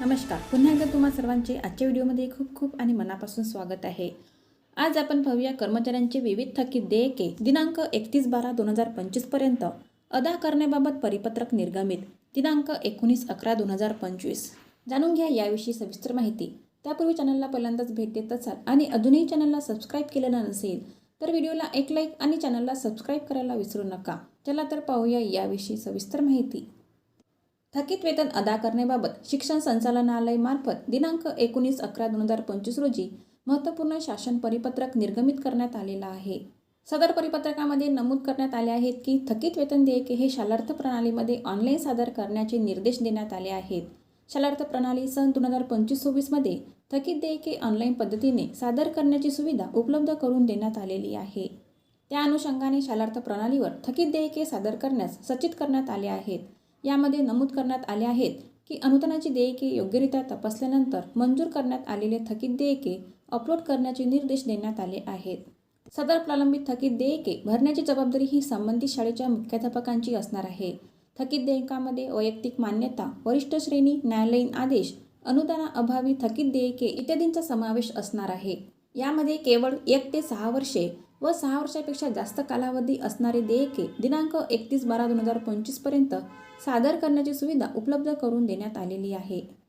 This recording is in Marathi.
नमस्कार. पुन्हा एकदा तुम्हा सर्वांचे आजच्या व्हिडिओमध्ये खूप खूप आणि मनापासून स्वागत आहे. आज आपण पाहूया कर्मचाऱ्यांचे विविध थकीत देयके दिनांक एकतीस बारा दोन हजार पंचवीसपर्यंत अदा करण्याबाबत परिपत्रक निर्गमित. दिनांक एकोणीस अकरा दोन हजार पंचवीस. जाणून घ्या याविषयी सविस्तर माहिती. त्यापूर्वी चॅनलला पहिल्यांदाच भेट देत असाल आणि अजूनही चॅनलला सबस्क्राईब केलेलं नसेल तर व्हिडिओला एक लाईक आणि चॅनलला सबस्क्राईब करायला विसरू नका. चला तर पाहूया याविषयी सविस्तर माहिती. थकीत वेतन अदा करण्याबाबत शिक्षण संचालनालय मार्फत दिनांक एकोणीस अकरा दोन हजार पंचवीस रोजी महत्त्वपूर्ण शासन परिपत्रक निर्गमित करण्यात आलेलं आहे. सदर परिपत्रकामध्ये नमूद करण्यात आले आहेत की थकीत वेतन देयके हे शालार्थ प्रणालीमध्ये ऑनलाईन सादर करण्याचे निर्देश देण्यात आले आहेत. शालार्थ प्रणाली सन दोन हजार पंचवीस सव्वीसमध्ये थकीत देयके ऑनलाईन पद्धतीने सादर करण्याची सुविधा उपलब्ध करून देण्यात आलेली आहे. त्या अनुषंगाने शालार्थ प्रणालीवर थकीत देयके सादर करण्यास सचित करण्यात आले आहेत. यामध्ये नमूद करण्यात आले आहेत की अनुदानाची देयके योग्यरित्या तपासल्यानंतर मंजूर करण्यात आलेले थकीत देयके अपलोड करण्याचे निर्देश देण्यात आले आहेत. सदर प्रलंबित थकीत देयके भरण्याची जबाबदारी ही संबंधित शाळेच्या मुख्याध्यापकांची असणार आहे. थकीत देयकामध्ये वैयक्तिक मान्यता वरिष्ठ श्रेणी न्यायालयीन आदेश अनुदानाअभावी थकीत देयके इत्यादींचा समावेश असणार आहे. यामध्ये केवळ एक ते सहा वर्षे व सहा वर्षापेक्षा जास्त कालावधी असणारे देयके दिनांक एकतीस बारा दोन हजार पंचवीसपर्यंत सादर करण्याची सुविधा उपलब्ध करून देण्यात आलेली आहे.